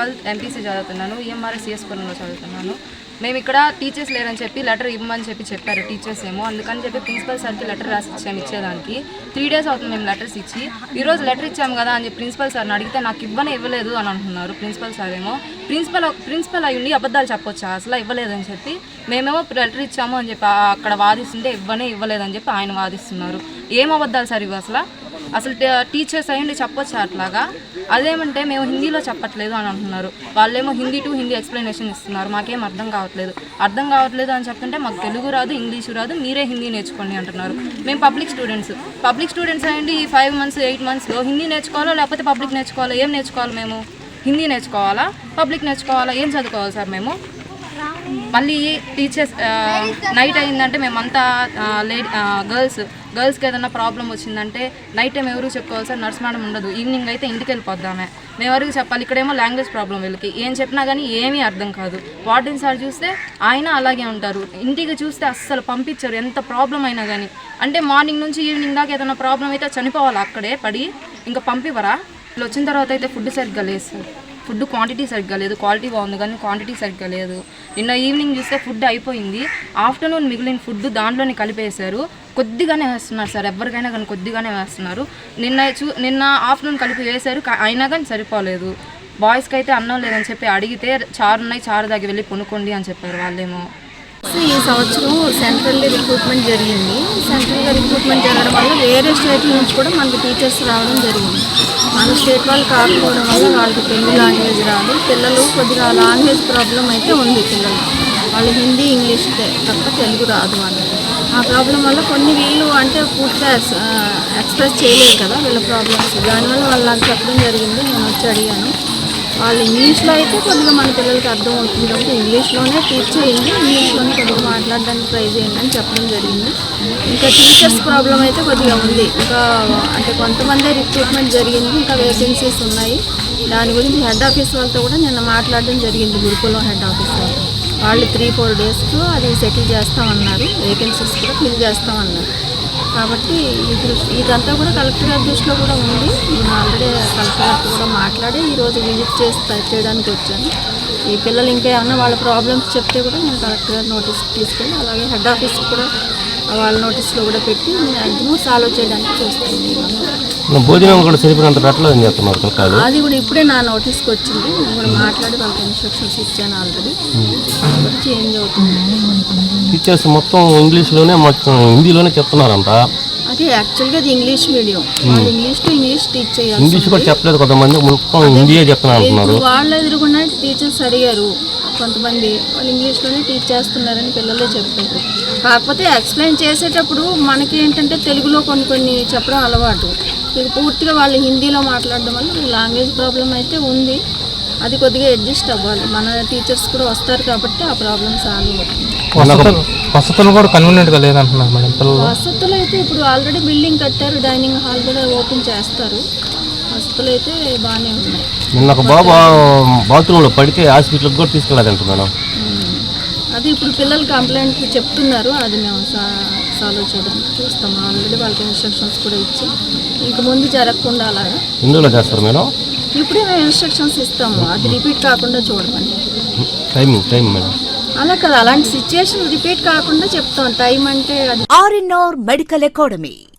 Twelfth MPC చదువుతున్నాను E EMR చదువుతున్నాను. మేము ఇక్కడ టీచర్స్ లేరని చెప్పి లెటర్ ఇవ్వమని చెప్పి చెప్పారు టీచర్స్ ఏమో. అందుకని చెప్పి ప్రిన్సిపల్ సార్కి లెటర్ రాసి ఇచ్చాము ఇచ్చేదానికి. త్రీ డేస్ అవుతుంది మేము లెటర్స్ ఇచ్చి. ఈరోజు లెటర్ ఇచ్చాము కదా అని చెప్పి ప్రిన్సిపల్ సార్ని అడిగితే నాకు ఇవ్వనే ఇవ్వలేదు అని అంటున్నారు ప్రిన్సిపల్ సార్ ఏమో. ప్రిన్సిపల్ ప్రిన్సిపల్ అయ్యుండి అబద్ధాలు చెప్పొచ్చా? అసలు ఇవ్వలేదని చెప్పి మేమేమో లెటర్ ఇచ్చాము అని చెప్పి అక్కడ వాదిస్తుంటే ఇవ్వనే ఇవ్వలేదని చెప్పి ఆయన వాదిస్తున్నారు. ఏం అబద్ధాలు సార్ ఇవి అసలు? అసలు టీచర్స్ అయ్యండి చెప్పొచ్చు అట్లాగా? అదేమంటే మేము హిందీలో చెప్పట్లేదు అని అంటున్నారు. వాళ్ళేమో హిందీ టు హిందీ ఎక్స్ప్లెనేషన్ ఇస్తున్నారు. మాకేం అర్థం కావట్లేదు. అర్థం కావట్లేదు అని చెప్తుంటే మాకు తెలుగు రాదు ఇంగ్లీషు రాదు మీరే హిందీ నేర్చుకోండి అంటున్నారు. మేము పబ్లిక్ స్టూడెంట్స్ పబ్లిక్ స్టూడెంట్స్ అయ్యండి ఈ ఫైవ్ మంత్స్ ఎయిట్ మంత్స్లో హిందీ నేర్చుకోవాలో లేకపోతే పబ్లిక్ నేర్చుకోవాలో? ఏం నేర్చుకోవాలి మేము? హిందీ నేర్చుకోవాలా? పబ్లిక్ నేర్చుకోవాలా? ఏం చదువుకోవాలి సార్ మేము? మళ్ళీ టీచర్స్ నైట్ అయిందంటే మేమంతా లేడీ గర్ల్స్ గర్ల్స్కి ఏదైనా ప్రాబ్లం వచ్చిందంటే నైట్ టైం ఎవరు చెప్పుకోవాలి సార్? నర్స్ మేడం ఉండదు. ఈవినింగ్ అయితే ఇంటికి వెళ్ళిపోద్దామే మేము ఎవరికి చెప్పాలి? ఇక్కడేమో లాంగ్వేజ్ ప్రాబ్లం వీళ్ళకి. ఏం చెప్పినా కానీ ఏమీ అర్థం కాదు. వార్డెన్ సార్ చూస్తే ఆయన అలాగే ఉంటారు. ఇంటికి చూస్తే అస్సలు పంపించరు. ఎంత ప్రాబ్లం అయినా కానీ. అంటే మార్నింగ్ నుంచి ఈవినింగ్ దాకా ఏదైనా ప్రాబ్లం అయితే చనిపోవాలి అక్కడే పడి ఇంకా పంపివరా వచ్చిన తర్వాత అయితే ఫుడ్ సరిగ్గా లేదు సార్. ఫుడ్ క్వాంటిటీ సరిగ్గా లేదు క్వాలిటీ బాగుంది కానీ క్వాంటిటీ సరిగ్గా లేదు. నిన్న ఈవినింగ్ చూస్తే ఫుడ్ అయిపోయింది. ఆఫ్టర్నూన్ మిగిలిన ఫుడ్ దాంట్లోనే కలిపేశారు. కొద్దిగానే వేస్తున్నారు సార్ ఎవరికైనా కానీ కొద్దిగానే వేస్తున్నారు. నిన్న చూ నిన్న ఆఫ్టర్నూన్ కలిపి వేశారు అయినా కానీ సరిపోలేదు. బాయ్స్కి అయితే అన్నం లేదని చెప్పి అడిగితే చారు ఉన్నాయి చారు దగ్గర వెళ్ళి కొనుక్కోండి అని చెప్పారు వాళ్ళేమో. సో ఈ సంవత్సరం సెంట్రల్ రిక్రూట్మెంట్ జరిగింది. సెంట్రల్ రిక్రూట్మెంట్ జరగడం వల్ల వేరే స్టేట్ల నుంచి కూడా మనకి టీచర్స్ రావడం జరిగింది. మన స్టేట్ వాళ్ళు కాకపోవడం వల్ల వాళ్ళకి తెలుగు లాంగ్వేజ్ రాదు. పిల్లలు కొద్దిగా లాంగ్వేజ్ ప్రాబ్లం అయితే ఉంది పిల్లలు. వాళ్ళు హిందీ ఇంగ్లీష్ తప్ప తెలుగు రాదు వాళ్ళకి. ఆ ప్రాబ్లం వల్ల కొన్ని వీళ్ళు అంటే పూర్తిగా ఎక్స్ప్రెస్ చేయలేరు కదా వీళ్ళ ప్రాబ్లమ్స్. దానివల్ల వాళ్ళు నాకు చెప్పడం జరిగింది. నేను వచ్చి అడిగాను. వాళ్ళు ఇంగ్లీష్లో అయితే కొద్దిగా మన పిల్లలకి అర్థం అవుతుంది కాబట్టి ఇంగ్లీష్లోనే టీచ్ చేయండి ఇంగ్లీష్లోనే కొద్దిగా మాట్లాడడానికి ట్రై చేయండి అని చెప్పడం జరిగింది. ఇంకా టీచర్స్ ప్రాబ్లం అయితే కొద్దిగా ఉంది. ఇంకా అంటే కొంతమంది రిక్రూట్మెంట్ జరిగింది ఇంకా వేకెన్సీస్ ఉన్నాయి. దాని గురించి హెడ్ ఆఫీస్ వాళ్ళతో కూడా నిన్న మాట్లాడడం జరిగింది గురుకులం హెడ్ ఆఫీస్ వాళ్ళతో. వాళ్ళు త్రీ ఫోర్ డేస్లో అది సెటిల్ చేస్తామన్నారు వేకెన్సీస్ కూడా ఫిల్ చేస్తామన్నారు కాబట్టి ఈ దృష్టి ఇదంతా కూడా కలెక్టర్ గారి దృష్టిలో కూడా ఉంది. నేను ఆల్రెడీ కలెక్టర్ గారితో కూడా మాట్లాడి ఈరోజు విజిట్ చేసి చేయడానికి వచ్చాను. ఈ పిల్లలు ఇంకా ఏమన్నా వాళ్ళ ప్రాబ్లమ్స్ చెప్తే కూడా నేను కలెక్టర్ గారి నోటీస్ తీసుకెళ్ళి అలాగే హెడ్ ఆఫీస్ కూడా వాళ్ళ నోటీస్లో కూడా పెట్టి మ్యాక్సిమం సాల్వ్ చేయడానికి చూస్తాను భోజనం కూడా సరిపోయినంత పెట్టలేదని చెప్తున్నారు అది కూడా ఇప్పుడే నా నోటీస్కి వచ్చింది. నేను కూడా మాట్లాడి వాళ్ళకి ఇన్స్ట్రక్షన్స్ ఇచ్చాను ఆల్రెడీ. చేంజ్ అవుతుంది టీచర్స్ మొత్తం ఇంగ్లీష్లోనే మొత్తం హిందీలోనే చెప్తున్నారంట. అది యాక్చువల్గా అది ఇంగ్లీష్ మీడియం. వాళ్ళు ఇంగ్లీష్ టు ఇంగ్లీష్ టీచ్ చేయాలి ఇంగ్లీష్ కూడా చెప్పలేదు కొంతమంది మొత్తం హిందీయే చెప్తున్నారు వాళ్ళ ఎదురుగున్న టీచర్స్ అడిగారు. కొంతమంది వాళ్ళు ఇంగ్లీష్లోనే టీచ్ చేస్తున్నారని పిల్లలే చెప్పారు కాకపోతే ఎక్స్ప్లెయిన్ చేసేటప్పుడు మనకి ఏంటంటే తెలుగులో కొన్ని కొన్ని చెప్పడం అలవాటు. ఇది పూర్తిగా వాళ్ళు హిందీలో మాట్లాడడం వల్ల లాంగ్వేజ్ ప్రాబ్లం అయితే ఉంది. అది కొద్దిగా అడ్జస్ట్ అవ్వాలి. మన టీచర్స్ కూడా వస్తారు కాబట్టి ఆ ప్రాబ్లం సాల్వ్ అవుతుంది. వసతులు కూడా కన్వీనియంట్గా లేదంటున్నారు మేడం పిల్లలు. వసతులు అయితే ఇప్పుడు ఆల్రెడీ బిల్డింగ్ కట్టారు డైనింగ్ హాల్ కూడా ఓపెన్ చేస్తారు. వసతులు అయితే బాగానే ఉన్నాయి. నిన్న ఒక బాబు బాత్రూంలో పడితే హాస్పిటల్కి కూడా తీసుకెళ్ళాదంట మేడం. అది ఇప్పుడు పిల్లలు కంప్లైంట్ చెప్తున్నారు అది మేము సాల్వ్ చేయడానికి చూస్తాం. ఆల్రెడీ వాళ్ళకి ఇన్స్ట్రక్షన్స్ కూడా ఇచ్చి ఇంక ముందు జరగకుండా అలాగా. హిందీలో చేస్తారు మేడం? ఇప్పుడే మేము ఇన్స్ట్రక్షన్స్ ఇస్తాము అది రిపీట్ కాకుండా చూడమని. Timing time madam. అలా కదా అలాంటి సిచ్యుయేషన్ రిపీట్ కాకుండా చెప్తాం టైం అంటే అది. RNR medical academy.